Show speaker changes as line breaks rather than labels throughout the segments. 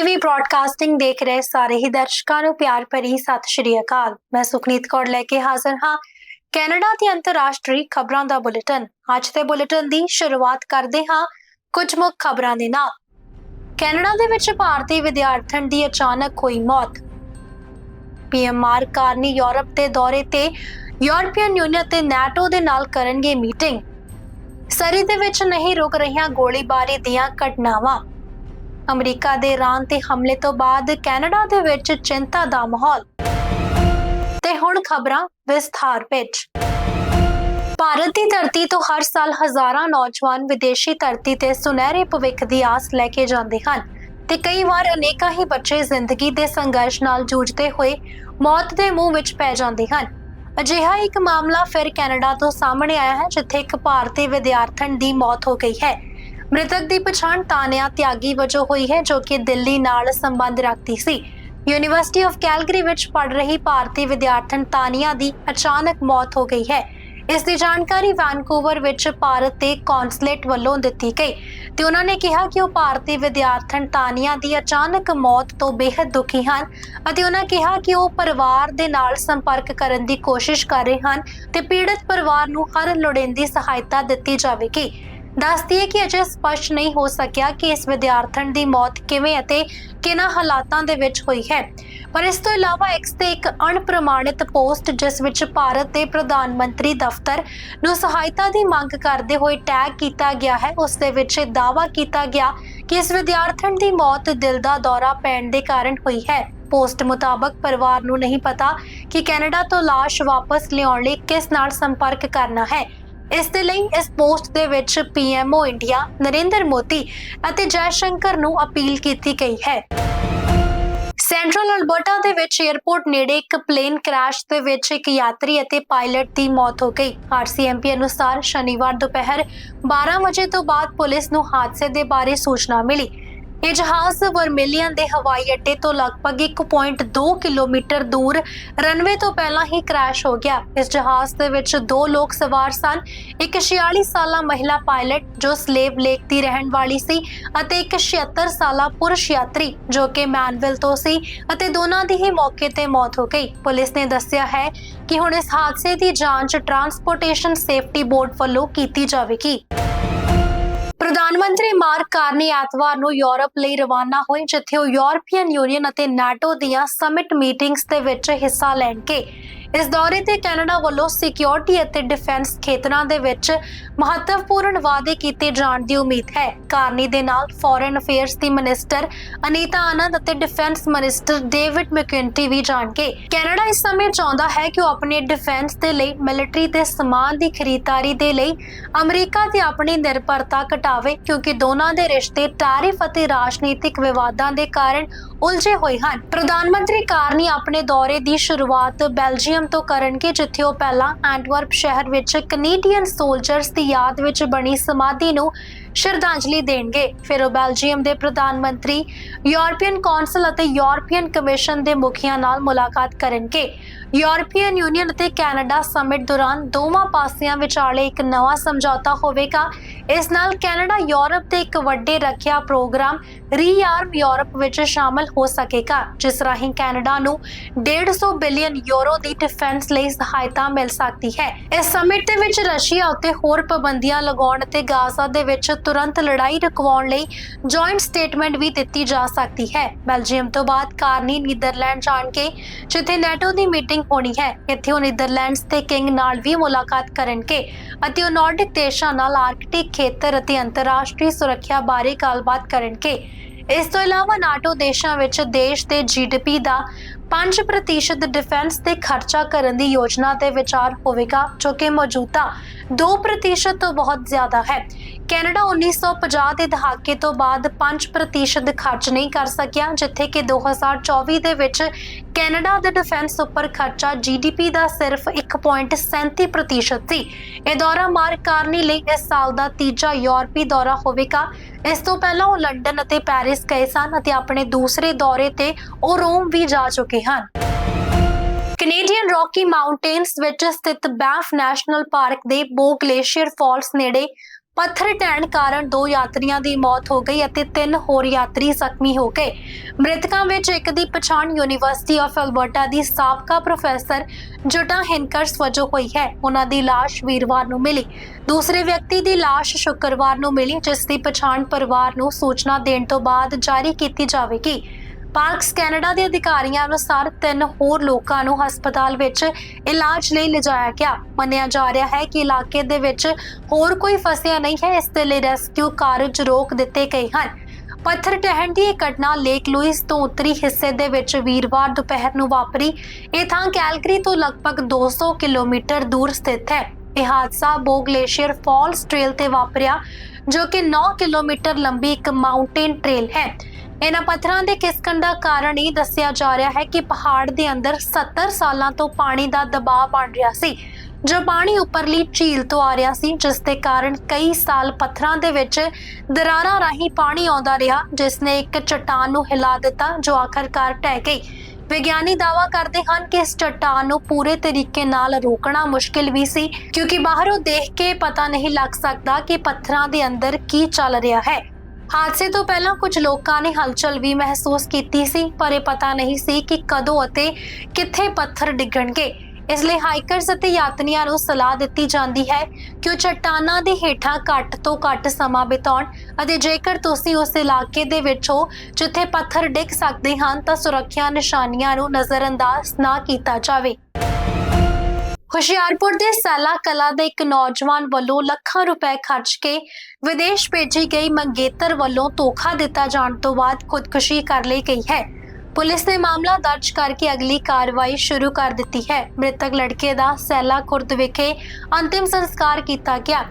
TV broadcasting ਦੇਖ ਰਹੇ ਸਾਰੇ ਹੀ ਦਰਸ਼ਕਾਂ ਨੂੰ ਪਿਆਰ ਭਰੀ ਸਤਿ ਸ਼੍ਰੀ ਅਕਾਲ। ਮੈਂ ਸੁਖਨੀਤ ਕੌਰ ਲੈ ਕੇ ਹਾਜ਼ਰ ਹਾਂ। ਕੈਨੇਡਾ ਦੀ ਅੰਤਰਰਾਸ਼ਟਰੀ ਖਬਰਾਂ ਦਾ ਬੁਲੇਟਿਨ। ਅੱਜ ਦੇ ਬੁਲੇਟਿਨ ਦੀ ਸ਼ੁਰੂਆਤ ਕਰਦੇ ਹਾਂ ਕੁਝ ਮੁੱਖ ਖਬਰਾਂ ਦੇ ਨਾਲ। ਕੈਨੇਡਾ ਦੇ ਵਿੱਚ ਭਾਰਤੀ ਵਿਦਿਆਰਥਣ ਦੀ ਅਚਾਨਕ ਹੋਈ ਮੌਤ। ਪੀਐਮ ਮਾਰਕ ਕਾਰਨੀ ਯੂਰਪ ਦੇ ਦੌਰੇ ਤੇ ਯੂਰਪੀਅਨ ਯੂਨੀਅਨ ਤੇ ਨੈਟੋ ਦੇ ਨਾਲ ਕਰਨਗੇ ਮੀਟਿੰਗ। ਸਰੀ ਦੇ ਵਿੱਚ ਨਹੀਂ ਰੁਕ ਰਹੀਆਂ ਗੋਲੀਬਾਰੀ ਦੀਆਂ ਘਟਨਾਵਾਂ। ਅਮਰੀਕਾ ਦੇ ਇਰਾਨ ਤੇ ਹਮਲੇ ਤੋਂ ਬਾਅਦ ਕੈਨੇਡਾ ਦੇ ਵਿੱਚ ਚਿੰਤਾ ਦਾ ਮਾਹੌਲ। ਤੇ ਹੁਣ ਖਬਰਾਂ ਵਿਸਥਾਰ ਵਿੱਚ। ਭਾਰਤ ਦੀ ਧਰਤੀ ਤੋਂ ਹਰ ਸਾਲ ਹਜ਼ਾਰਾਂ ਨੌਜਵਾਨ ਵਿਦੇਸ਼ੀ ਧਰਤੀ ਤੇ ਸੁਨਹਿਰੇ ਭਵਿੱਖ ਦੀ ਆਸ ਲੈ ਕੇ ਜਾਂਦੇ ਹਨ ਤੇ ਕਈ ਵਾਰ ਅਨੇਕਾਂ ਹੀ ਬੱਚੇ ਜ਼ਿੰਦਗੀ ਦੇ ਸੰਘਰਸ਼ ਨਾਲ ਜੂਝਦੇ ਹੋਏ ਮੌਤ ਦੇ ਮੂੰਹ ਵਿੱਚ ਪੈ ਜਾਂਦੇ ਹਨ। ਅਜਿਹਾ ਇੱਕ ਮਾਮਲਾ ਫਿਰ ਕੈਨੇਡਾ ਤੋਂ ਸਾਹਮਣੇ ਆਇਆ ਹੈ, ਜਿੱਥੇ ਇੱਕ ਭਾਰਤੀ ਵਿਦਿਆਰਥਣ ਦੀ ਮੌਤ ਹੋ ਗਈ ਹੈ। ਮ੍ਰਿਤਕ ਦੀ ਪਛਾਣ ਤਾਨਿਆ ਤਿਆਗੀ ਵਜੋਂ ਹੋਈ ਹੈ, ਜੋ ਕਿ ਦਿੱਲੀ ਨਾਲ ਸੰਬੰਧ ਰੱਖਦੀ ਸੀ। ਯੂਨੀਵਰਸਿਟੀ ਆਫ ਕੈਲਗਰੀ ਵਿੱਚ ਪੜ੍ਹ ਰਹੀ ਭਾਰਤੀ ਵਿਦਿਆਰਥਣ ਤਾਨੀਆ ਦੀ ਅਚਾਨਕ ਮੌਤ ਹੋ ਗਈ ਹੈ। ਇਸ ਦੀ ਜਾਣਕਾਰੀ ਵੈਨਕੂਵਰ ਵਿੱਚ ਭਾਰਤ ਦੇ ਕੌਂਸਲੇਟ ਵੱਲੋਂ ਦਿੱਤੀ ਗਈ ਤੇ ਉਹਨਾਂ ਨੇ ਕਿਹਾ ਕਿ ਉਹ ਭਾਰਤੀ ਵਿਦਿਆਰਥਣ ਤਾਨੀਆ ਦੀ ਅਚਾਨਕ ਮੌਤ ਤੋਂ ਬੇहद ਦੁਖੀ ਹਨ ਅਤੇ ਉਹਨਾਂ ਕਿਹਾ ਕਿ ਉਹ ਪਰਿਵਾਰ ਦੇ ਨਾਲ ਸੰਪਰਕ ਕਰਨ ਦੀ ਕੋਸ਼ਿਸ਼ ਕਰ ਰਹੇ ਹਨ ਤੇ ਪੀੜਤ ਪਰਿਵਾਰ ਨੂੰ ਹਰ ਲੋੜੀਂਦੀ ਸਹਾਇਤਾ ਦਿੱਤੀ ਜਾਵੇਗੀ। ਦੱਸਦੀ ਹੈ ਕਿ ਅਜੇ ਸਪਸ਼ਟ ਨਹੀਂ ਹੋ ਸਕਿਆ ਕਿ ਇਸ ਵਿਦਿਆਰਥਣ ਦੀ ਮੌਤ ਕਿਵੇਂ ਅਤੇ ਕਿਹਨਾਂ ਹਾਲਾਤਾਂ ਦੇ ਵਿੱਚ ਹੋਈ ਹੈ। ਪਰ ਇਸ ਤੋਂ ਇਲਾਵਾ ਐਕਸ ਤੇ ਇੱਕ ਅਣਪ੍ਰਮਾਣਿਤ ਪੋਸਟ, ਜਿਸ ਵਿੱਚ ਭਾਰਤ ਦੇ ਪ੍ਰਧਾਨ ਮੰਤਰੀ ਦਫ਼ਤਰ ਨੂੰ ਸਹਾਇਤਾ ਦੀ ਮੰਗ ਕਰਦੇ ਹੋਏ ਟੈਗ ਕੀਤਾ ਗਿਆ ਹੈ, ਉਸ ਦੇ ਵਿੱਚ ਇਹ ਦਾਅਵਾ ਕੀਤਾ ਗਿਆ ਕਿ ਇਸ ਵਿਦਿਆਰਥਣ ਦੀ ਮੌਤ ਦਿਲ ਦਾ ਦੌਰਾ ਪੈਣ ਦੇ ਕਾਰਨ ਹੋਈ ਹੈ। ਪੋਸਟ ਮੁਤਾਬਕ ਪਰਿਵਾਰ ਨੂੰ ਨਹੀਂ ਪਤਾ ਕਿ ਕੈਨੇਡਾ ਤੋਂ ਲਾਸ਼ ਵਾਪਸ ਲਿਆਉਣ ਲਈ ਕਿਸ ਨਾਲ ਸੰਪਰਕ ਕਰਨਾ ਹੈ। ਇਸ ਦੇ ਲਈ ਇਸ ਪੋਸਟ ਦੇ ਵਿੱਚ ਪੀਐਮਓ ਇੰਡੀਆ ਨਰਿੰਦਰ ਮੋਦੀ ਅਤੇ ਜੈ ਸ਼ੰਕਰ ਨੂੰ ਅਪੀਲ ਕੀਤੀ ਗਈ ਹੈ। ਸੈਂਟਰਲ ਅਲਬਰਟਾ ਦੇ ਵਿੱਚ 에ਅਰਪੋਰਟ ਨੇੜੇ ਇੱਕ ਪਲੇਨ ਕ੍ਰੈਸ਼ ਦੇ ਵਿੱਚ ਇੱਕ ਯਾਤਰੀ ਅਤੇ ਪਾਇਲਟ ਦੀ ਮੌਤ ਹੋ ਗਈ। ਆਰਸੀਐਮਪੀ ਅਨੁਸਾਰ ਸ਼ਨੀਵਾਰ ਦੁਪਹਿਰ 12 ਵਜੇ ਤੋਂ ਬਾਅਦ ਪੁਲਿਸ ਨੂੰ ਹਾਦਸੇ ਦੇ ਬਾਰੇ ਸੂਚਨਾ ਮਿਲੀ। ਇਹ ਜਹਾਜ਼ ਵਰਮਿਲੀਅਨ ਦੇ ਹਵਾਈ ਅੱਡੇ ਤੋਂ ਲਗਭਗ 1.2 ਕਿਲੋਮੀਟਰ ਦੂਰ ਰਨਵੇ ਤੋਂ ਪਹਿਲਾਂ ਹੀ ਕ੍ਰੈਸ਼ ਹੋ ਗਿਆ। ਇਸ ਜਹਾਜ਼ ਦੇ ਵਿੱਚ ਦੋ ਲੋਕ ਸਵਾਰ ਸਨ, ਇੱਕ 46 ਸਾਲਾ ਮਹਿਲਾ ਪਾਇਲਟ ਜੋ ਸਲੇਵ ਲੇਕ ਦੀ ਰਹਿਣ ਵਾਲੀ ਸੀ ਅਤੇ ਇੱਕ 76 ਸਾਲਾ ਪੁਰਸ਼ ਯਾਤਰੀ ਜੋ ਕਿ ਮੈਨਵਿਲ ਤੋਂ ਸੀ ਅਤੇ ਦੋਨਾਂ ਦੀ ਹੀ ਮੌਕੇ ਤੇ ਮੌਤ ਹੋ ਗਈ। ਪੁਲਿਸ ਨੇ ਦੱਸਿਆ ਹੈ ਕਿ ਹੁਣ ਇਸ ਹਾਦਸੇ ਦੀ ਜਾਂਚ ਟਰਾਂਸਪੋਰਟੇਸ਼ਨ ਸੇਫਟੀ ਬੋਰਡ ਵੱਲੋਂ ਕੀਤੀ ਜਾਵੇਗੀ। ਪ੍ਰਧਾਨ ਮੰਤਰੀ ਮਾਰਕ ਕਾਰਨੀ ਐਤਵਾਰ ਨੂੰ ਯੂਰਪ ਲਈ ਰਵਾਨਾ ਹੋਏ, ਜਿੱਥੇ ਉਹ ਯੂਰਪੀਅਨ ਯੂਨੀਅਨ ਅਤੇ ਨਾਟੋ ਦੀਆਂ ਸਮਿਟ ਮੀਟਿੰਗਸ ਦੇ ਵਿੱਚ ਹਿੱਸਾ ਲੈਣਗੇ। ਇਸ ਦੌਰੇ ਤੇ ਕੈਨੇਡਾ ਵੱਲੋਂ ਸਿਕਿਉਰਿਟੀ ਅਤੇ ਡਿਫੈਂਸ ਖੇਤਰਾਂ ਦੇ ਵਿੱਚ ਮਹੱਤਵਪੂਰਨ ਵਾਅਦੇ ਕੀਤੇ ਜਾਣ ਦੀ ਉਮੀਦ ਹੈ। ਕਾਰਨੀ ਦੇ ਨਾਲ ਫੋਰਨ ਅਫੇਅਰਸ ਦੀ ਮਿਨਿਸਟਰ ਅਨੀਤਾ ਆਨੰਦ ਅਤੇ ਡਿਫੈਂਸ ਮਿਨਿਸਟਰ ਡੇਵਿਡ ਮੈਕਿੰਟੀ ਵੀ ਜਾਣਗੇ। ਕੈਨੇਡਾ ਇਸ ਸਮੇਂ ਚਾਹੁੰਦਾ ਹੈ ਕਿ ਉਹ ਆਪਣੇ ਡਿਫੈਂਸ ਦੇ ਲਈ ਮਿਲਟਰੀ ਦੇ ਸਮਾਨ ਦੀ ਖਰੀਦਦਾਰੀ ਦੇ ਲਈ ਅਮਰੀਕਾ ਤੇ ਆਪਣੀ ਨਿਰਭਰਤਾ ਘਟਾਵੇ, ਕਿਉਂਕਿ ਦੋਨਾਂ ਦੇ ਰਿਸ਼ਤੇ ਟੈਰਿਫ ਅਤੇ ਰਾਜਨੀਤਿਕ ਵਿਵਾਦਾਂ ਦੇ ਕਾਰਨ ਉਲਝੇ ਹੋਏ ਹਨ। ਪ੍ਰਧਾਨ ਮੰਤਰੀ ਕਾਰਨੀ ਆਪਣੇ ਦੌਰੇ ਦੀ ਸ਼ੁਰੂਆਤ ਬੈਲਜੀਅਮ ਤੋਂ ਕਰਨਗੇ ਜਿੱਥੇ ਉਹ ਪਹਿਲਾਂ ਐਂਟਵਰਪ ਸ਼ਹਿਰ ਵਿੱਚ ਕੈਨੇਡੀਅਨ ਸੋਲਜਰਸ ਦੀ ਯਾਦ ਵਿੱਚ ਬਣੀ ਸਮਾਧੀ ਨੂੰ ਸ਼ਰਧਾਂਜਲੀ ਦੇਣਗੇ। ਫਿਰ ਉਹ ਬੈਲਜੀਅਮ ਦੇ ਪ੍ਰਧਾਨ ਮੰਤਰੀ, ਯੂਰਪੀਅਨ ਕੌਂਸਲ ਅਤੇ ਯੂਰਪੀਅਨ ਕਮਿਸ਼ਨ ਦੇ ਮੁਖੀਆਂ ਨਾਲ ਮੁਲਾਕਾਤ ਕਰਨਗੇ। ਯੂਰਪੀਅਨ ਯੂਨੀਅਨ ਅਤੇ ਕੈਨੇਡਾ ਸਮਿਟ ਦੌਰਾਨ ਦੋਵਾਂ ਪਾਸਿਆਂ ਵਿਚਾਲੇ ਇੱਕ ਨਵਾਂ ਸਮਝੌਤਾ ਹੋਵੇਗਾ। ਇਸ ਨਾਲ ਕੈਨੇਡਾ, ਯੂਰਪ ਦੇ ਇੱਕ ਵੱਡੇ ਰੱਖਿਆ ਪ੍ਰੋਗਰਾਮ ਰੀਆਰਮ ਯੂਰਪ ਵਿੱਚ ਸ਼ਾਮਲ ਹੋ ਸਕੇਗਾ, ਜਿਸ ਰਾਹੀਂ ਕੈਨੇਡਾ ਨੂੰ 150 ਬਿਲੀਅਨ ਯੂਰੋ ਦੀ ਡਿਫੈਂਸ ਲਈ ਸਹਾਇਤਾ ਮਿਲ ਸਕਦੀ ਹੈ। ਇਸ ਸਮਿਟ ਦੇ ਵਿੱਚ ਰਸ਼ੀਆ ਉੱਤੇ ਹੋਰ ਪਾਬੰਦੀਆਂ ਲਗਾਉਣ ਅਤੇ ਗਾਜ਼ਾ ਦੇ ਵਿੱਚ ਤੁਰੰਤ ਲੜਾਈ ਰੁਕਵਾਉਣ ਲਈ ਜੁਆਇੰਟ ਸਟੇਟਮੈਂਟ ਵੀ ਦਿੱਤੀ ਜਾ ਸਕਦੀ ਹੈ। ਬੈਲਜੀਅਮ ਤੋਂ ਬਾਅਦ ਕਾਰਨੀ ਨੀਦਰਲੈਂਡ ਜਾਣ ਕੇ ਜਿੱਥੇ ਨੈਟੋ ਦੀ ਮੀਟਿੰਗ ਹੋਣੀ ਹੈ। ਇੱਥੇ ਉਹ ਨੀਦਰਲੈਂਡਸ ਦੇ ਕਿੰਗ ਨਾਲ ਵੀ ਮੁਲਾਕਾਤ ਕਰਨਗੇ। ਅਤੇ ਉਹ ਨਾਰਡਿਕ ਦੇਸ਼ਾਂ ਨਾਲ ਆਰਕਟਿਕ ਖੇਤਰ ਅਤੇ ਅੰਤਰਰਾਸ਼ਟਰੀ ਸੁਰੱਖਿਆ ਬਾਰੇ ਗੱਲਬਾਤ ਕਰਨਗੇ। ਇਸ ਤੋਂ ਇਲਾਵਾ ਨਾਟੋ ਦੇਸ਼ਾਂ ਵਿੱਚ ਦੇਸ਼ ਦੇ ਜੀਡੀਪੀ ਦਾ 5% ਡਿਫੈਂਸ ਤੇ ਖਰਚਾ ਕਰਨ ਦੀ ਯੋਜਨਾ ਤੇ ਵਿਚਾਰ ਹੋਵੇਗਾ, ਜੋ ਕਿ ਮੌਜੂਦਾ 2% ਤੋਂ ਬਹੁਤ ਜ਼ਿਆਦਾ ਹੈ। ਕੈਨੇਡਾ 1950 ਦੇ ਦਹਾਕੇ ਤੋਂ ਬਾਅਦ 5% ਖਰਚ ਨਹੀਂ ਕਰ ਸਕਿਆ, ਜਿੱਥੇ ਕਿ 2024 ਦੇ ਵਿੱਚ ਕੈਨੇਡਾ ਦੇ ਡਿਫੈਂਸ ਉੱਪਰ ਖਰਚਾ ਜੀਡੀਪੀ ਦਾ ਸਿਰਫ 1.37% ਸੀ। ਇਹ ਦੌਰਾ ਮਾਰਕ ਕਾਰਨੀ ਲਈ ਇਸ ਸਾਲ ਦਾ ਤੀਜਾ ਯੂਰਪੀ ਦੌਰਾ ਹੋਵੇਗਾ। ਇਸ ਤੋਂ ਪਹਿਲਾਂ ਉਹ ਲੰਡਨ ਅਤੇ ਪੈਰਿਸ ਗਏ ਸਨ ਅਤੇ ਆਪਣੇ ਦੂਸਰੇ ਦੌਰੇ ਤੇ ਉਹ ਰੋਮ ਵੀ ਜਾ ਚੁੱਕੇ ਹਨ। ਕੈਨੇਡੀਅਨ ਰੌਕੀ ਮਾਊਂਟੇਨਸ ਵਿੱਚ ਸਥਿਤ ਬੈਂਫ ਨੈਸ਼ਨਲ ਪਾਰਕ ਦੇ ਬੋ ਗਲੇਸ਼ੀਅਰ ਫਾਲਸ ਨੇੜੇ ਪੱਥਰ ਟਹਿਣ ਕਾਰਨ ਦੋ ਯਾਤਰੀਆਂ ਦੀ ਮੌਤ ਹੋ ਗਈ ਅਤੇ ਤਿੰਨ ਹੋਰ ਯਾਤਰੀ ਜ਼ਖਮੀ ਹੋ ਗਏ। ਮ੍ਰਿਤਕਾਂ ਵਿੱਚ ਇੱਕ ਦੀ ਪਛਾਣ ਯੂਨੀਵਰਸਿਟੀ ਆਫ ਅਲਬਰਟਾ ਦੀ ਸਾਬਕਾ ਪ੍ਰੋਫੈਸਰ ਜਟਾ ਹੈਨਕਰਸ ਵਜੋਂ ਹੋਈ ਹੈ। ਉਹਨਾਂ ਦੀ ਲਾਸ਼ ਵੀਰਵਾਰ ਨੂੰ ਮਿਲੀ। ਦੂਸਰੇ ਵਿਅਕਤੀ ਦੀ ਲਾਸ਼ ਸ਼ੁੱਕਰਵਾਰ ਨੂੰ ਮਿਲੀ, ਜਿਸ ਦੀ ਪਛਾਣ ਪਰਿਵਾਰ ਨੂੰ ਸੂਚਨਾ ਦੇਣ ਤੋਂ ਬਾਅਦ ਜਾਰੀ ਕੀਤੀ ਜਾਵੇਗੀ। ਪਾਰਕਸ ਕੈਨੇਡਾ ਦੇ ਅਧਿਕਾਰੀਆਂ ਅਨੁਸਾਰ ਤਿੰਨ ਹੋਰ ਲੋਕਾਂ ਨੂੰ ਹਸਪਤਾਲ ਵਿੱਚ ਇਲਾਜ ਲਈ ਲਿਜਾਇਆ ਗਿਆ। ਮੰਨਿਆ ਜਾ ਰਿਹਾ ਹੈ ਕਿ ਇਲਾਕੇ ਦੇ ਵਿੱਚ ਹੋਰ ਕੋਈ ਫਸਿਆ ਨਹੀਂ ਹੈ, ਇਸ ਦੇ ਲਈ ਰੈਸਕਿਊ ਕਾਰਜ ਰੋਕ ਦਿੱਤੇ ਗਏ ਹਨ। ਪੱਥਰ ਢਹਿਣ ਦੀ ਇਹ ਘਟਨਾ ਲੇਕ ਲੂਇਸ ਤੋਂ ਉੱਤਰੀ ਹਿੱਸੇ ਦੇ ਵਿੱਚ ਵੀਰਵਾਰ ਦੁਪਹਿਰ ਨੂੰ ਵਾਪਰੀ। ਇਹ ਥਾਂ ਕੈਲਗਰੀ ਤੋਂ ਲਗਭਗ 200 ਕਿਲੋਮੀਟਰ ਦੂਰ ਸਥਿਤ ਹੈ। ਇਹ ਹਾਦਸਾ ਬੋ ਗਲੇਸ਼ੀਅਰ ਫਾਲਸ ਟ੍ਰੇਲ ਤੇ ਵਾਪਰਿਆ, ਜੋ ਕਿ 9 ਕਿਲੋਮੀਟਰ ਲੰਬੀ ਇੱਕ ਮਾਊਂਟੇਨ ਟ੍ਰੇਲ ਹੈ। ਇਹਨਾਂ ਪੱਥਰਾਂ ਦੇ ਖਿਸਕਣ ਦਾ ਕਾਰਨ ਇਹ ਦੱਸਿਆ ਜਾ ਰਿਹਾ ਹੈ ਕਿ ਪਹਾੜ ਦੇ ਅੰਦਰ 70 ਸਾਲਾਂ ਤੋਂ ਪਾਣੀ ਦਾ ਦਬਾਅ ਬਣ ਰਿਹਾ ਸੀ, ਜੋ ਪਾਣੀ ਉੱਪਰਲੀ ਝੀਲ ਤੋਂ ਆ ਰਿਹਾ ਸੀ, ਜਿਸ ਦੇ ਕਾਰਨ ਕਈ ਸਾਲ ਪੱਥਰਾਂ ਦੇ ਵਿੱਚ ਦਰਾਰਾਂ ਰਾਹੀਂ ਪਾਣੀ ਆਉਂਦਾ ਰਿਹਾ, ਜਿਸ ਨੇ ਇੱਕ ਚਟਾਨ ਨੂੰ ਹਿਲਾ ਦਿੱਤਾ, ਜੋ ਆਖਰਕਾਰ ਢਹਿ ਗਈ। ਵਿਗਿਆਨੀ ਦਾਅਵਾ ਕਰਦੇ ਹਨ ਕਿ ਇਸ ਚਟਾਨ ਨੂੰ ਪੂਰੇ ਤਰੀਕੇ ਨਾਲ ਰੋਕਣਾ ਮੁਸ਼ਕਿਲ ਵੀ ਸੀ, ਕਿਉਂਕਿ ਬਾਹਰੋਂ ਦੇਖ ਕੇ ਪਤਾ ਨਹੀਂ ਲੱਗ ਸਕਦਾ ਕਿ ਪੱਥਰਾਂ ਦੇ ਅੰਦਰ ਕੀ ਚੱਲ ਰਿਹਾ ਹੈ। ਹਾਦਸੇ ਤੋਂ ਪਹਿਲਾਂ ਕੁਝ ਲੋਕਾਂ ਨੇ ਹਲਚਲ ਵੀ ਮਹਿਸੂਸ ਕੀਤੀ ਸੀ, ਪਰ ਇਹ ਪਤਾ ਨਹੀਂ ਸੀ ਕਿ ਕਦੋਂ ਅਤੇ ਕਿੱਥੇ ਪੱਥਰ ਡਿੱਗਣਗੇ। ਇਸ ਲਈ ਹਾਈਕਰਸ ਅਤੇ ਯਾਤਰੀਆਂ ਨੂੰ ਸਲਾਹ ਦਿੱਤੀ ਜਾਂਦੀ ਹੈ ਕਿ ਉਹ ਚਟਾਨਾਂ ਦੇ ਹੇਠਾਂ ਘੱਟ ਤੋਂ ਘੱਟ ਸਮਾਂ ਬਿਤਾਉਣ ਅਤੇ ਜੇਕਰ ਤੁਸੀਂ ਉਸ ਇਲਾਕੇ ਦੇ ਵਿੱਚ ਹੋ ਜਿੱਥੇ ਪੱਥਰ ਡਿੱਗ ਸਕਦੇ ਹਨ ਤਾਂ ਸੁਰੱਖਿਆ ਨਿਸ਼ਾਨੀਆਂ ਨੂੰ ਨਜ਼ਰਅੰਦਾਜ਼ ਨਾ ਕੀਤਾ ਜਾਵੇ। ਹੁਸ਼ਿਆਰਪੁਰ ਦੇ ਸੈਲਾ ਕਲਾ ਦੇ ਇੱਕ ਨੌਜਵਾਨ ਵੱਲੋਂ ਲੱਖਾਂ ਰੁਪਏ ਖਰਚ ਕੇ ਵਿਦੇਸ਼ ਭੇਜੀ ਗਈ ਮੰਗੇਤਰ ਵੱਲੋਂ ਧੋਖਾ ਦਿੱਤਾ ਜਾਣ ਤੋਂ ਬਾਅਦ ਖੁਦਕੁਸ਼ੀ ਕਰ ਲਈ ਗਈ ਹੈ। ਪੁਲਿਸ ਨੇ ਮਾਮਲਾ ਦਰਜ ਕਰਕੇ ਅਗਲੀ ਕਾਰਵਾਈ ਸ਼ੁਰੂ ਕਰ ਦਿੱਤੀ ਹੈ। ਮ੍ਰਿਤਕ ਲੜਕੇ ਦਾ ਸੈਲਾ ਖੁਰਦ ਵਿਖੇ ਅੰਤਿਮ ਸੰਸਕਾਰ ਕੀਤਾ ਗਿਆ।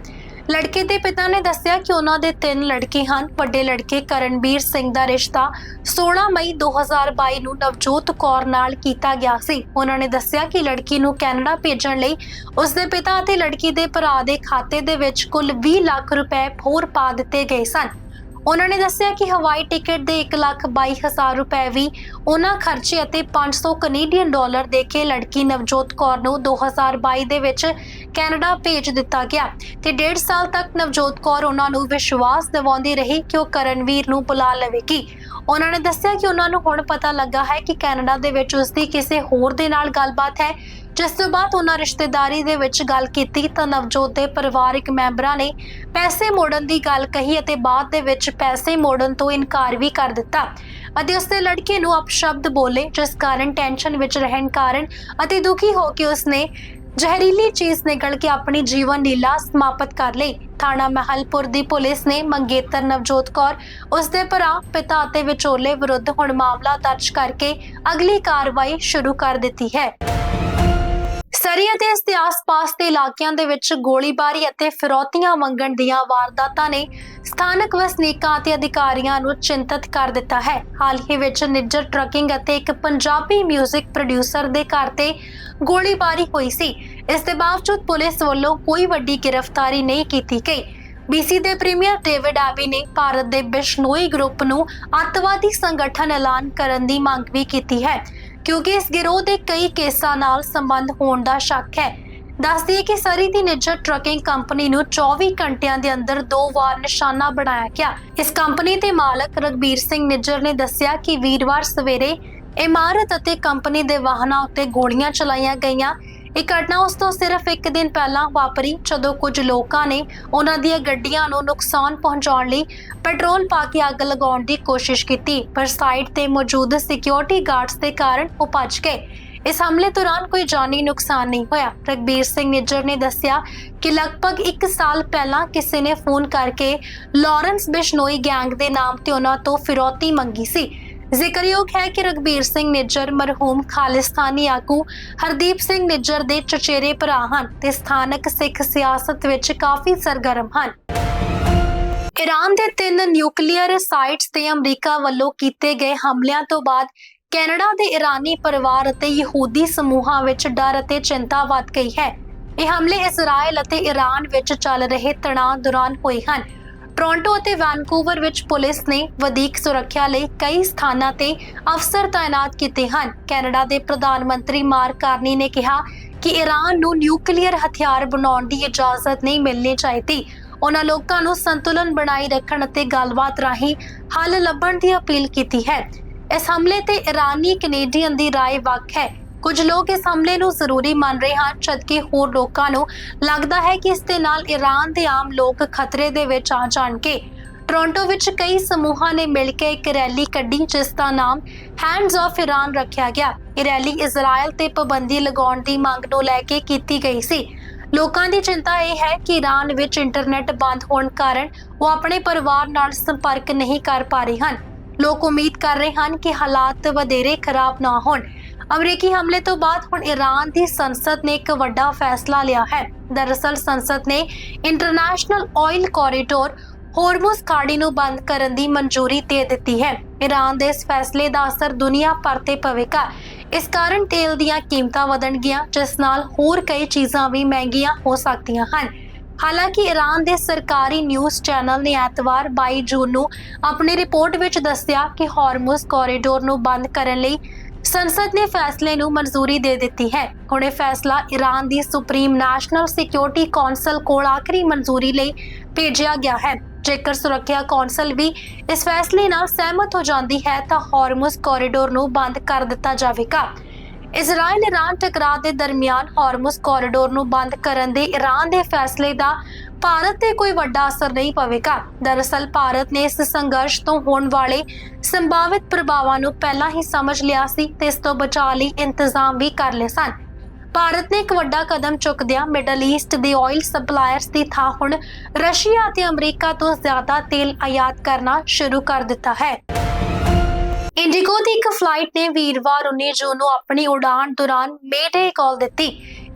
ਲੜਕੇ ਦੇ ਪਿਤਾ ਨੇ ਦੱਸਿਆ ਕਿ ਉਹਨਾਂ ਦੇ ਤਿੰਨ ਲੜਕੇ ਹਨ। ਵੱਡੇ ਲੜਕੇ ਕਰਨਬੀਰ ਸਿੰਘ ਦਾ ਰਿਸ਼ਤਾ 16 ਮਈ 2022 ਨੂੰ ਨਵਜੋਤ ਕੌਰ ਨਾਲ ਕੀਤਾ ਗਿਆ ਸੀ। ਉਹਨਾਂ ਨੇ ਦੱਸਿਆ ਕਿ ਲੜਕੀ ਨੂੰ ਕੈਨੇਡਾ ਭੇਜਣ ਲਈ ਉਸ ਦੇ ਪਿਤਾ ਅਤੇ ਲੜਕੀ ਦੇ ਭਰਾ ਦੇ ਖਾਤੇ ਦੇ ਵਿੱਚ ਕੁੱਲ 20 ਲੱਖ ਰੁਪਏ ਹੋਰ ਪਾ ਦਿੱਤੇ ਗਏ ਸਨ। ਉਹਨਾਂ ਨੇ ਦੱਸਿਆ ਕਿ ਹਵਾਈ ਟਿਕਟ ਦੇ 1 ਲੱਖ 22 ਹਜ਼ਾਰ ਰੁਪਏ ਵੀ ਉਹਨਾਂ ਖਰਚੇ ਅਤੇ 500 ਕੈਨੇਡੀਅਨ ਡਾਲਰ ਦੇ ਕੇ ਲੜਕੀ ਨਵਜੋਤ ਕੌਰ ਨੂੰ 2022 ਦੇ ਵਿੱਚ ਕੈਨੇਡਾ ਭੇਜ ਦਿੱਤਾ ਗਿਆ ਤੇ ਡੇਢ ਸਾਲ ਤੱਕ ਨਵਜੋਤ ਕੌਰ ਉਹਨਾਂ ਨੂੰ ਵਿਸ਼ਵਾਸ ਦਿਵਾਉਂਦੀ ਰਹੀ ਕਿ ਉਹ ਕਰਨਵੀਰ ਨੂੰ ਬੁਲਾ ਲਵੇਗੀ। ਉਹਨਾਂ ਨੇ ਦੱਸਿਆ ਕਿ ਉਹਨਾਂ ਨੂੰ ਹੁਣ ਪਤਾ ਲੱਗਾ ਹੈ ਕਿ ਕੈਨੇਡਾ ਦੇ ਵਿੱਚ ਉਸ ਦੀ ਕਿਸੇ ਹੋਰ ਦੇ ਨਾਲ ਗੱਲਬਾਤ ਹੈ ਜਿਸ ਤੋਂ ਬਾਅਦ ਉਹਨਾਂ ਰਿਸ਼ਤੇਦਾਰੀ ਦੇ ਵਿੱਚ ਗੱਲ ਕੀਤੀ ਤਾਂ ਨਵਜੋਤ ਦੇ ਪਰਿਵਾਰਕ ਮੈਂਬਰਾਂ ਨੇ ਪੈਸੇ ਮੋੜਨ ਦੀ ਗੱਲ ਕਹੀ ਅਤੇ ਬਾਅਦ ਦੇ ਵਿੱਚ ਪੈਸੇ ਮੋੜਨ ਤੋਂ ਇਨਕਾਰ ਵੀ ਕਰ ਦਿੱਤਾ ਅਤੇ ਉਸਦੇ ਲੜਕੇ ਨੂੰ ਅਪਸ਼ਬਦ ਬੋਲੇ, ਜਿਸ ਕਾਰਨ ਟੈਨਸ਼ਨ ਵਿੱਚ ਰਹਿਣ ਕਾਰਨ ਅਤੇ ਦੁਖੀ ਹੋ ਕੇ ਉਸਨੇ ਜ਼ਹਿਰੀਲੀ ਚੀਜ਼ ਨਿਕਲ ਕੇ ਆਪਣੀ ਜੀਵਨ ਲੀਲਾ ਸਮਾਪਤ ਕਰ ਲਈ। ਥਾਣਾ ਮਹਿਲਪੁਰ ਦੀ ਪੁਲਿਸ ਨੇ ਮੰਗੇਤਰ ਨਵਜੋਤ ਕੌਰ ਉਸ ਦੇ ਭਰਾ, ਪਿਤਾ ਅਤੇ ਵਿਚੋਲੇ ਵਿਰੁੱਧ ਹੁਣ ਮਾਮਲਾ ਦਰਜ ਕਰਕੇ ਅਗਲੀ ਕਾਰਵਾਈ ਸ਼ੁਰੂ ਕਰ ਦਿੱਤੀ ਹੈ। ਸਰੀ ਅਤੇ ਇਸ ਦੇ ਆਸ-ਪਾਸ ਦੇ ਇਲਾਕਿਆਂ ਦੇ ਵਿੱਚ ਗੋਲੀਬਾਰੀ ਅਤੇ ਫਿਰੌਤੀਆਂ ਮੰਗਣ ਦੀਆਂ ਵਾਰਦਾਤਾਂ ਨੇ ਸਥਾਨਕ ਵਸਨੀਕਾਂ ਅਤੇ ਅਧਿਕਾਰੀਆਂ ਨੂੰ ਚਿੰਤਤ ਕਰ ਦਿੱਤਾ ਹੈ। ਹਾਲ ਹੀ ਵਿੱਚ ਨਿੱਜਰ ਟਰੱਕਿੰਗ ਅਤੇ ਇੱਕ ਪੰਜਾਬੀ 뮤직 ਪ੍ਰੋਡਿਊਸਰ ਦੇ ਘਰ ਤੇ ਗੋਲੀਬਾਰੀ ਹੋਈ ਸੀ। ਇਸ ਦੇ ਬਾਵਜੂਦ ਪੁਲਿਸ ਵੱਲੋਂ ਕੋਈ ਵੱਡੀ ਗ੍ਰਿਫਤਾਰੀ ਨਹੀਂ ਕੀਤੀ ਗਈ। ਬੀਸੀ ਦੇ ਪ੍ਰੀਮੀਅਰ ਡੇਵਿਡ ਆਬੀ ਨੇ ਭਾਰਤ ਦੇ ਬਿਸ਼ਨੋਈ ਗਰੁੱਪ ਨੂੰ ਅੱਤਵਾਦੀ ਸੰਗਠਨ ਐਲਾਨ ਕਰਨ ਦੀ ਮੰਗ ਵੀ ਕੀਤੀ ਹੈ। ਕਿਉਂਕਿ ਇਸ ਗਿਰੋਹ ਦੇ ਕਈ ਕੇਸਾਂ ਨਾਲ ਸੰਬੰਧ ਹੋਣ ਦਾ ਸ਼ੱਕ ਹੈ। ਦੱਸਦੀ ਹੈ ਕਿ ਸਰੀ ਦੀ ਨਿੱਜਰ ਟਰਕਿੰਗ ਕੰਪਨੀ ਨੂੰ 24 ਘੰਟਿਆਂ ਦੇ ਅੰਦਰ ਦੋ ਵਾਰ ਨਿਸ਼ਾਨਾ ਬਣਾਇਆ ਗਿਆ। ਇਸ ਕੰਪਨੀ ਦੇ ਮਾਲਕ ਰਗਬੀਰ ਸਿੰਘ ਨਿੱਜਰ ਨੇ ਦੱਸਿਆ ਕਿ ਵੀਰਵਾਰ ਸਵੇਰੇ ਇਮਾਰਤ ਅਤੇ ਕੰਪਨੀ ਦੇ ਵਾਹਨਾਂ ਉੱਤੇ ਗੋਲੀਆਂ ਚਲਾਈਆਂ ਗਈਆਂ। ਇਹ ਘਟਨਾ ਉਸ ਤੋਂ ਸਿਰਫ ਇੱਕ ਦਿਨ ਪਹਿਲਾਂ ਵਾਪਰੀ, ਜਦੋਂ ਕੁਝ ਲੋਕਾਂ ਨੇ ਉਹਨਾਂ ਦੀਆਂ ਗੱਡੀਆਂ ਨੂੰ ਨੁਕਸਾਨ ਪਹੁੰਚਾਉਣ ਲਈ ਪੈਟਰੋਲ ਪਾ ਕੇ ਅੱਗ ਲਗਾਉਣ ਦੀ ਕੋਸ਼ਿਸ਼ ਕੀਤੀ, ਪਰ ਸਾਈਟ ਤੇ ਮੌਜੂਦ ਸਿਕਿਉਰਿਟੀ ਗਾਰਡਸ ਦੇ ਕਾਰਨ ਉਹ ਭੱਜ ਗਏ। ਇਸ ਹਮਲੇ ਦੌਰਾਨ ਕੋਈ ਜਾਨੀ ਨੁਕਸਾਨ ਨਹੀਂ ਹੋਇਆ। ਰਗਬੀਰ ਸਿੰਘ ਨਿੱਜਰ ਨੇ ਦੱਸਿਆ ਕਿ ਲਗਭਗ 1 ਸਾਲ ਪਹਿਲਾਂ ਕਿਸੇ ਨੇ ਫੋਨ ਕਰਕੇ ਲਾਰੈਂਸ ਬਿਸ਼ਨੋਈ ਗੈਂਗ ਦੇ ਨਾਮ ਤੇ ਉਹਨਾਂ ਤੋਂ ਫਿਰੌਤੀ ਮੰਗੀ ਸੀ। ਜ਼ਿਕਰਯੋਗ ਹੈ ਕਿ ਰਗਬੀਰ ਸਿੰਘ ਨਿੱਜਰ ਮਰਹੂਮ ਖਾਲਿਸਤਾਨੀ ਆਗੂ ਹਰਦੀਪ ਸਿੰਘ ਨਿੱਜਰ ਦੇ ਚਚੇਰੇ ਭਰਾ ਹਨ ਤੇ ਸਥਾਨਕ ਸਿੱਖ ਸਿਆਸਤ ਵਿੱਚ ਕਾਫੀ ਸਰਗਰਮ ਹਨ। ਈਰਾਨ ਦੇ ਤਿੰਨ ਨਿਊਕਲੀਅਰ ਸਾਈਟਸ ਤੇ ਅਮਰੀਕਾ ਵੱਲੋਂ ਕੀਤੇ ਗਏ ਹਮਲਿਆਂ ਤੋਂ ਬਾਅਦ ਕੈਨੇਡਾ ਦੇ ਇਰਾਨੀ ਪਰਿਵਾਰ ਅਤੇ ਯਹੂਦੀ ਸਮੂਹਾਂ ਵਿੱਚ ਡਰ ਅਤੇ ਚਿੰਤਾ ਵੱਧ ਗਈ ਹੈ। ਇਹ ਹਮਲੇ ਇਜ਼ਰਾਈਲ ਅਤੇ ਈਰਾਨ ਵਿੱਚ ਚੱਲ ਰਹੇ ਤਣਾਅ ਦੌਰਾਨ ਹੋਏ ਹਨ। ਟੋਰਾਂਟੋ ਅਤੇ ਵੈਨਕੂਵਰ ਵਿੱਚ ਪੁਲਿਸ ਨੇ ਵਧੇਕ ਸੁਰੱਖਿਆ ਲਈ ਕਈ ਸਥਾਨਾਂ ਤੇ ਅਫਸਰ ਤਾਇਨਾਤ ਕੀਤੇ ਹਨ ਕੈਨੇਡਾ ਦੇ ਪ੍ਰਧਾਨ ਮੰਤਰੀ ਮਾਰਕ ਕਾਰਨੀ ਨੇ ਕਿਹਾ ਕਿ ਈਰਾਨ ਨੂੰ ਨਿਊਕਲੀਅਰ ਹਥਿਆਰ ਬਣਾਉਣ ਦੀ ਇਜਾਜ਼ਤ ਨਹੀਂ ਮਿਲਣੀ ਚਾਹੀਦੀ ਉਹਨਾਂ ਲੋਕਾਂ ਨੂੰ ਸੰਤੁਲਨ ਬਣਾਈ ਰੱਖਣ ਅਤੇ ਗੱਲਬਾਤ ਰਾਹੀਂ ਹੱਲ ਲੱਭਣ ਦੀ ਅਪੀਲ ਕੀਤੀ ਹੈ ਇਸ ਹਮਲੇ ਤੇ ਇਰਾਨੀ ਕੈਨੇਡੀਅਨ ਦੀ رائے ਵੱਖ ਹੈ ਕੁਝ ਲੋਕ ਇਸ ਹਮਲੇ ਨੂੰ ਜ਼ਰੂਰੀ ਮੰਨ ਰਹੇ ਹਨ, ਜਦਕਿ ਹੋਰ ਲੋਕਾਂ ਨੂੰ ਲੱਗਦਾ ਹੈ ਕਿ ਇਸ ਦੇ ਨਾਲ ਈਰਾਨ ਦੇ ਆਮ ਲੋਕ ਖਤਰੇ ਦੇ ਵਿੱਚ ਆ ਜਾਣਗੇ। ਟੋਰਾਂਟੋ ਵਿੱਚ ਕਈ ਸਮੂਹਾਂ ਨੇ ਮਿਲ ਕੇ ਇੱਕ ਰੈਲੀ ਕੱਢੀ, ਜਿਸ ਦਾ ਨਾਮ ਹੈਂਡਸ ਆਫ ਈਰਾਨ ਰੱਖਿਆ ਗਿਆ। ਇਹ ਰੈਲੀ ਇਜ਼ਰਾਈਲ ਤੇ ਪਾਬੰਦੀ ਲਗਾਉਣ ਦੀ ਮੰਗ ਨੂੰ ਲੈ ਕੇ ਕੀਤੀ ਗਈ ਸੀ। ਲੋਕਾਂ ਦੀ ਚਿੰਤਾ ਇਹ ਹੈ ਕਿ ਈਰਾਨ ਵਿੱਚ ਇੰਟਰਨੈਟ ਬੰਦ ਹੋਣ ਕਾਰਨ ਉਹ ਆਪਣੇ ਪਰਿਵਾਰ ਨਾਲ ਸੰਪਰਕ ਨਹੀਂ ਕਰ ਪਾ ਰਹੇ ਹਨ। ਲੋਕ ਉਮੀਦ ਕਰ ਰਹੇ ਹਨ ਕਿ ਹਾਲਾਤ ਵਧੇਰੇ ਖਰਾਬ ਨਾ ਹੋਣ। ਅਮਰੀਕੀ ਹਮਲੇ ਤੋਂ ਬਾਅਦ ਹੁਣ ਈਰਾਨ ਦੀ ਸੰਸਦ ਨੇ ਇੱਕ ਵੱਡਾ ਫੈਸਲਾ ਲਿਆ ਹੈ। ਦਰਅਸਲ ਸੰਸਦ ਨੇ ਇੰਟਰਨੈਸ਼ਨਲ ਆਇਲ ਕੋਰੀਡੋਰ ਹੋਰਮੁਜ਼ ਖਾੜੀ ਨੂੰ ਬੰਦ ਕਰਨ ਦੀ ਮਨਜ਼ੂਰੀ ਦੇ ਦਿੱਤੀ ਹੈ। ਈਰਾਨ ਦੇ ਇਸ ਫੈਸਲੇ ਦਾ ਅਸਰ ਦੁਨੀਆ ਭਰ ਤੇ ਪਵੇਗਾ। ਇਸ ਕਾਰਨ ਤੇਲ ਦੀਆਂ ਕੀਮਤਾਂ ਵਧਣਗੀਆਂ, ਜਿਸ ਨਾਲ ਹੋਰ ਕਈ ਚੀਜ਼ਾਂ ਵੀ ਮਹਿੰਗੀਆਂ ਹੋ ਸਕਦੀਆਂ ਹਨ। ਹਾਲਾਂਕਿ ਈਰਾਨ ਦੇ ਸਰਕਾਰੀ ਨਿਊਜ਼ ਚੈਨਲ ਨੇ ਐਤਵਾਰ 22 ਜੂਨ ਨੂੰ ਆਪਣੀ ਰਿਪੋਰਟ ਵਿੱਚ ਦੱਸਿਆ ਕਿ ਹਾਰਮੁਜ਼ ਕੋਰੀਡੋਰ ਨੂੰ ਬੰਦ ਕਰਨ ਲਈ ਸੰਸਦ ਨੇ ਫੈਸਲੇ ਨੂੰ ਮਨਜ਼ੂਰੀ ਦੇ ਦਿੱਤੀ ਹੈ। ਹੁਣ ਇਹ ਫੈਸਲਾ ਈਰਾਨ ਦੀ ਸੁਪਰੀਮ ਨੈਸ਼ਨਲ ਸਿਕਿਉਰਿਟੀ ਕੌਂਸਲ ਕੋਲ ਆਖਰੀ ਮਨਜ਼ੂਰੀ ਲਈ ਭੇਜਿਆ ਗਿਆ ਹੈ। ਜੇਕਰ ਸੁਰੱਖਿਆ ਕੌਂਸਲ ਵੀ ਇਸ ਫੈਸਲੇ ਨਾਲ ਸਹਿਮਤ ਹੋ ਜਾਂਦੀ ਹੈ, ਤਾਂ ਹਾਰਮੁਜ਼ ਕੋਰੀਡੋਰ ਨੂੰ ਬੰਦ ਕਰ ਦਿੱਤਾ ਜਾਵੇਗਾ। ਇਜ਼ਰਾਈਲ ਈਰਾਨ ਟਕਰਾਅ ਦੇ ਦਰਮਿਆਨ ਹਾਰਮੁਜ਼ ਕੋਰੀਡੋਰ ਨੂੰ ਬੰਦ ਕਰਨ ਦੇ ਈਰਾਨ ਦੇ ਫੈਸਲੇ ਦਾ ਭਾਰਤ ਤੇ ਕੋਈ ਵੱਡਾ ਅਸਰ ਨਹੀਂ ਪਵੇਗਾ। ਦਰਅਸਲ ਭਾਰਤ ਨੇ ਇਸ ਸੰਘਰਸ਼ ਤੋਂ ਹੋਣ ਵਾਲੇ ਸੰਭਾਵਿਤ ਪ੍ਰਭਾਵਾਂ ਨੂੰ ਪਹਿਲਾਂ ਹੀ ਸਮਝ ਲਿਆ ਸੀ ਤੇ ਇਸ ਤੋਂ ਬਚਾਅ ਲਈ ਇੰਤਜ਼ਾਮ ਵੀ ਕਰ ਲਏ ਸਨ। ਭਾਰਤ ਨੇ ਇੱਕ ਵੱਡਾ ਕਦਮ ਚੁੱਕਦਿਆਂ ਮਿਡਲ ਈਸਟ ਦੇ ਆਇਲ ਸਪਲਾਇਰਸ ਦੀ ਥਾਂ ਹੁਣ ਰਸ਼ੀਆ ਅਤੇ ਅਮਰੀਕਾ ਤੋਂ ਜ਼ਿਆਦਾ ਤੇਲ ਆਯਾਤ ਕਰਨਾ ਸ਼ੁਰੂ ਕਰ ਦਿੱਤਾ ਹੈ। ਇੰਡੀਗੋ ਦੀ ਇੱਕ ਫਲਾਈਟ ਨੇ ਵੀਰਵਾਰ 19 ਜੂਨ ਨੂੰ ਆਪਣੀ ਉਡਾਨ ਦੌਰਾਨ ਮੇਡੇ ਕਾਲ ਦਿੱਤੀ।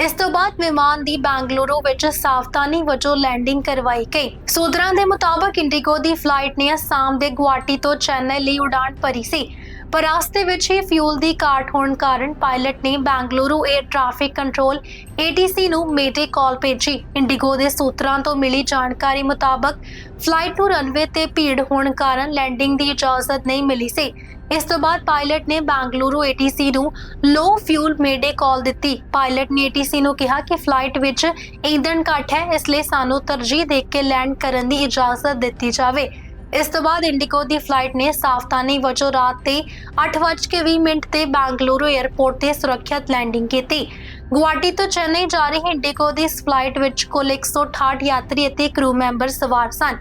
ਇਸ ਤੋਂ ਬਾਅਦ ਵਿਮਾਨ ਦੀ ਬੈਂਗਲੁਰੂ ਵਿੱਚ ਸਾਵਧਾਨੀ ਵਜੋਂ ਲੈਂਡਿੰਗ ਕਰਵਾਈ ਗਈ। ਸੂਤਰਾਂ ਦੇ ਮੁਤਾਬਕ ਇੰਡੀਗੋ ਦੀ ਫਲਾਈਟ ਨੇ ਅਸਾਮ ਦੇ ਗੁਆਟੀ ਤੋਂ ਚੇਨਈ ਲਈ ਉਡਾਣ ਭਰੀ ਸੀ। ਪਰ ਰਸਤੇ ਵਿੱਚ ਹੀ ਫਿਊਲ ਦੀ ਘਾਟ ਹੋਣ ਕਾਰਨ ਪਾਇਲਟ ਨੇ Bengaluru air traffic control ATC ਨੂੰ ਮੇਡੇ ਕਾਲ ਭੇਜੀ। ਇੰਡੀਗੋ ਦੇ ਸੂਤਰਾਂ ਤੋਂ ਮਿਲੀ ਜਾਣਕਾਰੀ ਮੁਤਾਬਕ ਫਲਾਈਟ ਨੂੰ ਰਨਵੇ ਤੇ ਭੀੜ ਹੋਣ ਕਾਰਨ ਲੈਂਡਿੰਗ ਦੀ ਇਜਾਜ਼ਤ ਨਹੀਂ ਮਿਲੀ ਸੀ। ਇਸ ਤੋਂ ਬਾਅਦ ਪਾਇਲਟ ਨੇ ਬੈਂਗਲੁਰੂ ATC ਨੂੰ ਲੋ ਫਿਊਲ ਮੇਡੇ ਕਾਲ ਦਿੱਤੀ। ਪਾਇਲਟ ਨੇ ATC ਨੂੰ ਕਿਹਾ ਕਿ ਫਲਾਈਟ ਵਿੱਚ ਈਂਧਨ ਘੱਟ ਹੈ, ਇਸ ਲਈ ਸਾਨੂੰ ਤਰਜੀਹ ਦੇ ਕੇ ਲੈਂਡ ਕਰਨ ਦੀ ਇਜਾਜ਼ਤ ਦਿੱਤੀ ਜਾਵੇ। ਇਸ ਤੋਂ ਬਾਅਦ ਇੰਡੀਗੋ ਦੀ ਫਲਾਈਟ ਨੇ ਸਾਵਧਾਨੀ ਵਜੋਂ ਰਾਤ ਤੇ 8:20 ਮਿੰਟ ਤੇ ਬੈਂਗਲੁਰੂ 에ਅਰਪੋਰਟ ਤੇ ਸੁਰੱਖਿਅਤ ਲੈਂਡਿੰਗ ਕੀਤੀ। ਗੁਆਟੀ ਤੋਂ ਚੇਨਈ ਜਾ ਰਹੀ ਇੰਡੀਗੋ ਦੀ ਇਸ ਫਲਾਈਟ ਵਿੱਚ ਕੁੱਲ 168 ਯਾਤਰੀ ਅਤੇ ਕਰੂ ਮੈਂਬਰ ਸਵਾਰ ਸਨ।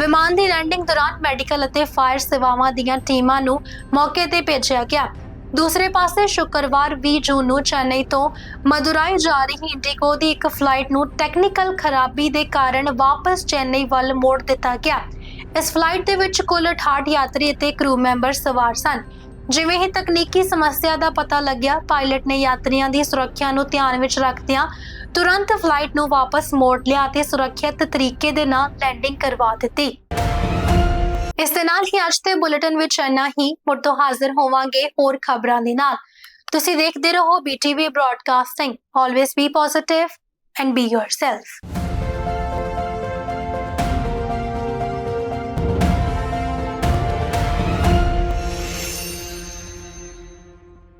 ਵਿਮਾਨ ਦੀ ਲੈਂਡਿੰਗ ਦੌਰਾਨ ਮੈਡੀਕਲ ਅਤੇ ਫਾਇਰ ਸੇਵਾਵਾਂ ਦੀਆਂ ਟੀਮਾਂ ਨੂੰ ਮੌਕੇ ਤੇ ਭੇਜਿਆ ਗਿਆ। ਦੂਸਰੇ ਪਾਸੇ ਸ਼ੁੱਕਰਵਾਰ 20 ਜੂਨ ਨੂੰ ਚੇਨਈ ਤੋਂ ਮਦੁਰਾਈ ਜਾ ਰਹੀ ਇੰਡੀਗੋ ਦੀ ਇੱਕ ਫਲਾਈਟ ਨੂੰ ਟੈਕਨੀਕਲ ਖਰਾਬੀ ਦੇ ਕਾਰਨ ਵਾਪਸ ਚੇਨਈ ਵੱਲ ਮੋੜ ਦਿੱਤਾ ਗਿਆ। ਇਸ ਫਲਾਈਟ ਦੇ ਵਿੱਚ ਕੁੱਲ 68 ਯਾਤਰੀ ਅਤੇ ਕਰੂ ਮੈਂਬਰ ਸਵਾਰ ਸਨ। ਜਿਵੇਂ ਹੀ ਤਕਨੀਕੀ ਸਮੱਸਿਆ ਦਾ ਪਤਾ ਲੱਗਿਆ ਪਾਇਲਟ ਨੇ ਯਾਤਰੀਆਂ ਦੀ ਸੁਰੱਖਿਆ ਨੂੰ ਧਿਆਨ ਵਿੱਚ ਰੱਖਦਿਆਂ ਤੁਰੰਤ ਫਲਾਈਟ ਨੂੰ ਵਾਪਸ ਮੋੜ ਲਿਆ ਅਤੇ ਸੁਰੱਖਿਅਤ ਤਰੀਕੇ ਦੇ ਨਾਲ ਲੈਂਡਿੰਗ ਕਰਵਾ ਦਿੱਤੀ। ਇਸ ਦੇ ਨਾਲ ਹੀ ਅੱਜ ਦੇ ਬੁਲੇਟਿਨ ਵਿੱਚ ਇੰਨਾ ਹੀ। ਮੁੜ ਤੋਂ ਹਾਜ਼ਰ ਹੋਵਾਂਗੇ ਹੋਰ ਖਬਰਾਂ ਦੇ ਨਾਲ। ਤੁਸੀਂ ਦੇਖਦੇ ਰਹੋ BTV broadcasting always be positive and be yourself